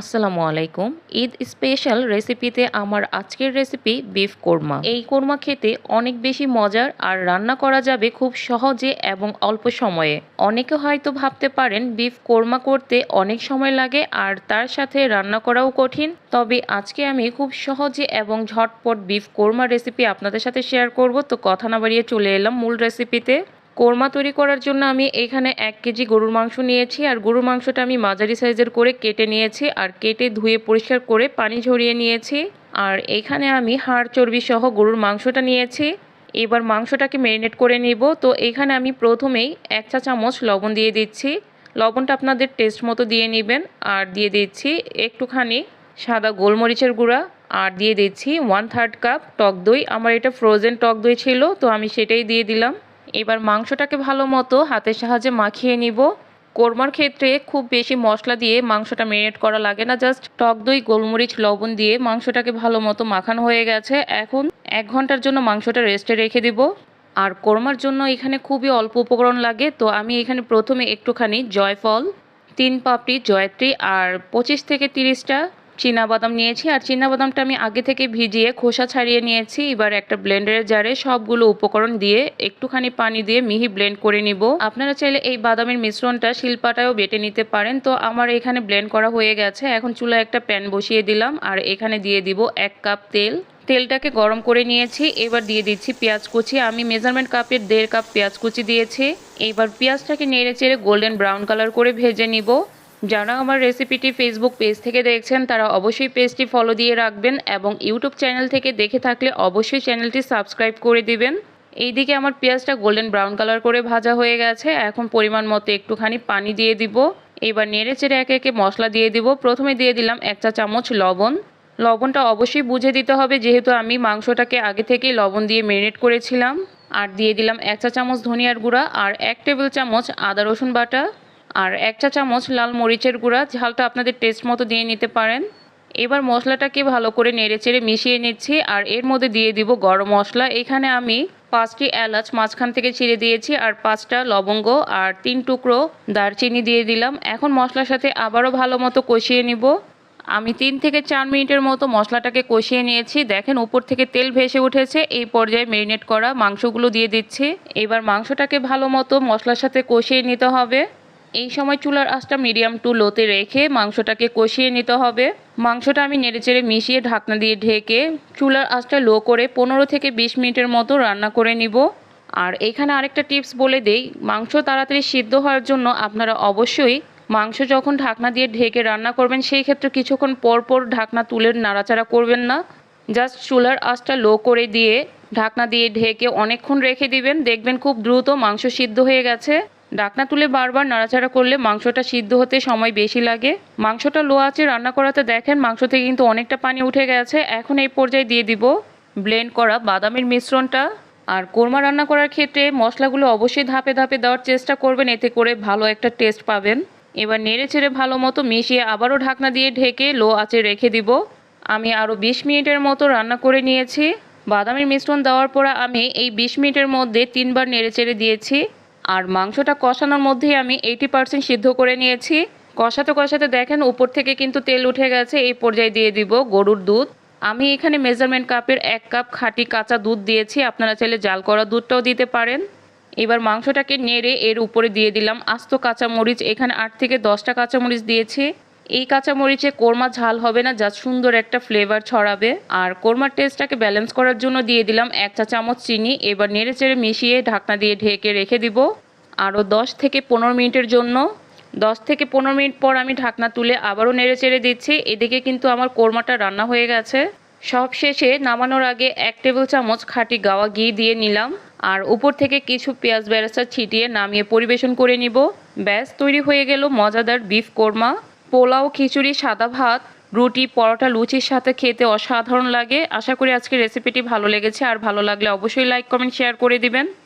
আসসালামু আলাইকুম। ঈদ স্পেশাল রেসিপিতে আমার আজকের রেসিপি বিফ কোরমা এই কোরমা খেতে অনেক বেশি মজার আর রান্না করা যাবে খুব সহজে এবং অল্প সময়ে। অনেকে হয়তো ভাবতে পারেন বিফ কোরমা করতে অনেক সময় লাগে আর তার সাথে রান্না করাও কঠিন। তবে আজকে আমি খুব সহজে এবং ঝটপট বিফ কোরমা রেসিপি আপনাদের সাথে শেয়ার করব। তো কথা না বাড়িয়ে চলে এলাম মূল রেসিপিতে কোরমা তৈরি করার জন্য আমি এখানে এক কেজি গরুর মাংস নিয়েছি, আর গরুর মাংসটা আমি মাঝারি সাইজের করে কেটে নিয়েছি, আর কেটে ধুয়ে পরিষ্কার করে পানি ঝরিয়ে নিয়েছি। আর এখানে আমি হাড় চর্বি সহ গরুর মাংসটা নিয়েছি। এবার মাংসটাকে ম্যারিনেট করে নিব। তো এখানে আমি প্রথমেই এক চা চামচ লবণ দিয়ে দিচ্ছি। লবণটা আপনাদের টেস্ট মতো দিয়ে নেবেন, আর দিয়ে দিচ্ছি একটুখানি সাদা গোলমরিচের গুঁড়া, আর দিয়ে দিচ্ছি ওয়ান থার্ড কাপ টক দই। আমার এটা ফ্রোজেন টক দই ছিল, তো আমি সেটাই দিয়ে দিলাম। এবার মাংসটাকে ভালো মতো হাতের সাহায্যে মাখিয়ে নিব। কোরমার ক্ষেত্রে খুব বেশি মশলা দিয়ে মাংসটা ম্যারিনেট করা লাগে না জাস্ট টক দই, গোলমরিচ, লবণ দিয়ে মাংসটাকে ভালো মতো মাখানো হয়ে গেছে। এখন এক ঘণ্টার জন্য মাংসটা রেস্টে রেখে দিব। আর কোরমার জন্য এখানে খুবই অল্প উপকরণ লাগে, তো আমি এখানে প্রথমে একটুখানি জয়ফল, তিন পাপড়ি, জয়ত্রী আর পঁচিশ থেকে তিরিশটা বাদাম নিয়েছি, আর বাদামটা আমি আগে থেকে ভিজিয়ে খোসা ছাড়িয়ে নিয়েছি। এবার একটা ব্লেন্ডারের জারে সবগুলো উপকরণ দিয়ে একটুখানি পানি দিয়ে মিহি ব্লেন্ড করে নিব। আপনারা চাইলে এই বাদামের মিশ্রণটা শিলপাটায়ও বেটে নিতে পারেন। তো আমার এখানে ব্লেন্ড করা হয়ে গেছে। এখন চুলায় একটা প্যান বসিয়ে দিলাম, আর এখানে দিয়ে দিব এক কাপ তেল। তেলটাকে গরম করে নিয়েছি, এবার দিয়ে দিচ্ছি পেঁয়াজ কুচি। আমি মেজারমেন্ট কাপের দেড় কাপ পেঁয়াজ কুচি দিয়েছি। এবার পেঁয়াজটাকে নেড়ে চেড়ে গোল্ডেন ব্রাউন কালার করে ভেজে নিব। যারা আমার রেসিপিটি ফেসবুক পেজ থেকে দেখছেন, তারা অবশ্যই পেজটি ফলো দিয়ে রাখবেন এবং ইউটিউব চ্যানেল থেকে দেখে থাকলে অবশ্যই চ্যানেলটি সাবস্ক্রাইব করে দিবেন। এইদিকে আমার পেঁয়াজটা গোল্ডেন ব্রাউন কালার করে ভাজা হয়ে গেছে। এখন পরিমাণ মতো একটুখানি পানি দিয়ে দিব। এবার নেড়ে চেড়ে একে একে মশলা দিয়ে দিব। প্রথমে দিয়ে দিলাম এক চা চামচ লবণ। লবণটা অবশ্যই বুঝে দিতে হবে, যেহেতু আমি মাংসটাকে আগে থেকেই লবণ দিয়ে মেরিনেট করেছিলাম। আর দিয়ে দিলাম এক চা চামচ ধনিয়ার গুঁড়া আর এক টেবিল চামচ আদা রসুন বাটা। আর এক চা চামচ লাল মরিচের গুঁড়া, ঝালটা আপনাদের টেস্ট মতো দিয়ে নিতে পারেন। এবার মশলাটাকে ভালো করে নেড়ে চেড়ে মিশিয়ে নিচ্ছি, আর এর মধ্যে দিয়ে দিব গরম মশলা। এখানে আমি পাঁচটি এলাচ মাঝখান থেকে ছিঁড়ে দিয়েছি, আর পাঁচটা লবঙ্গ আর তিন টুকরো দারচিনি দিয়ে দিলাম। এখন মশলার সাথে আবারও ভালো মতো কষিয়ে নিব। আমি তিন থেকে চার মিনিটের মতো মশলাটাকে কষিয়ে নিয়েছি। দেখেন উপর থেকে তেল ভেসে উঠেছে, এই পর্যায়ে মেরিনেট করা মাংসগুলো দিয়ে দিচ্ছি। এবার মাংসটাকে ভালো মতো মশলার সাথে কষিয়ে নিতে হবে। এই সময় চুলার আঁচটা মিডিয়াম টু লোতে রেখে মাংসটাকে কষিয়ে নিতে হবে। মাংসটা আমি নেড়েচেড়ে মিশিয়ে ঢাকনা দিয়ে ঢেকে চুলার আঁচটা লো করে পনেরো থেকে বিশ মিনিটের মতো রান্না করে নিব। আর এখানে আরেকটা টিপস বলে দেই, মাংস তাড়াতাড়ি সিদ্ধ হওয়ার জন্য আপনারা অবশ্যই মাংস যখন ঢাকনা দিয়ে ঢেকে রান্না করবেন, সেই ক্ষেত্রে কিছুক্ষণ পর পর ঢাকনা তুলে নাড়াচাড়া করবেন না। জাস্ট চুলার আঁচটা লো করে দিয়ে ঢাকনা দিয়ে ঢেকে অনেকক্ষণ রেখে দিবেন। দেখবেন খুব দ্রুত মাংস সিদ্ধ হয়ে গেছে। ডাকনা তুলে বারবার নাড়াচাড়া করলে মাংসটা সিদ্ধ হতে সময় বেশি লাগে। মাংসটা লো আছে রান্না করাতে দেখেন মাংস থেকে কিন্তু অনেকটা পানি উঠে গেছে। এখন এই পর্যায়ে দিয়ে দিব ব্লেন্ড করা বাদামের মিশ্রণটা। আর কোরমা রান্না করার ক্ষেত্রে মশলাগুলো অবশ্যই ধাপে ধাপে দেওয়ার চেষ্টা করবেন, এতে করে ভালো একটা টেস্ট পাবেন। এবার নেড়ে চেড়ে ভালো মতো মিশিয়ে আবারও ঢাকনা দিয়ে ঢেকে লো আঁচে রেখে দিব। আমি আরও বিশ মিনিটের মতো রান্না করে নিয়েছি। বাদামের মিশ্রণ দেওয়ার পর আমি এই বিশ মিনিটের মধ্যে তিনবার নেড়ে চেড়ে দিয়েছি। আর মাংসটা কষানোর মধ্যেই আমি এইটি পার্সেন্ট সিদ্ধ করে নিয়েছি। কষাতে কষাতে দেখেন উপর থেকে কিন্তু তেল উঠে গেছে, এই পর্যায়ে দিয়ে দিব গরুর দুধ। আমি এখানে মেজারমেন্ট কাপের এক কাপ খাঁটি কাঁচা দুধ দিয়েছি, আপনারা চাইলে জাল করা দুধটাও দিতে পারেন। এবার মাংসটাকে নেড়ে এর উপরে দিয়ে দিলাম আস্ত কাঁচামরিচ, এখানে আট থেকে দশটা কাঁচামরিচ দিয়েছি। এই কাঁচামরিচে কোরমা ঝাল হবে না, যা সুন্দর একটা ফ্লেভার ছড়াবে। আর কোরমার টেস্টটাকে ব্যালেন্স করার জন্য দিয়ে দিলাম এক চা চামচ চিনি। এবার নেড়ে চেড়ে মিশিয়ে ঢাকনা দিয়ে ঢেকে রেখে দিব। আরও দশ থেকে পনেরো মিনিটের জন্য। দশ থেকে পনেরো মিনিট পর আমি ঢাকনা তুলে আবারও নেড়ে চেড়ে দিচ্ছি। এদিকে কিন্তু আমার কোরমাটা রান্না হয়ে গেছে। সব শেষে নামানোর আগে এক টেবিল চামচ খাঁটি গাওয়া ঘি দিয়ে নিলাম। আর উপর থেকে কিছু পেঁয়াজ বেরেস্তা ছিটিয়ে নামিয়ে পরিবেশন করে নিব। ব্যাস, তৈরি হয়ে গেল মজাদার বিফ কোরমা। পোলাও, খিচুড়ি, সাদা ভাত, রুটি, পরোটা, লুচির সাথে খেতে অসাধারণ লাগে। আশা করি আজকে রেসিপিটি ভালো লেগেছে। আর ভালো লাগলে অবশ্যই লাইক কমেন্ট শেয়ার করে দিবেন।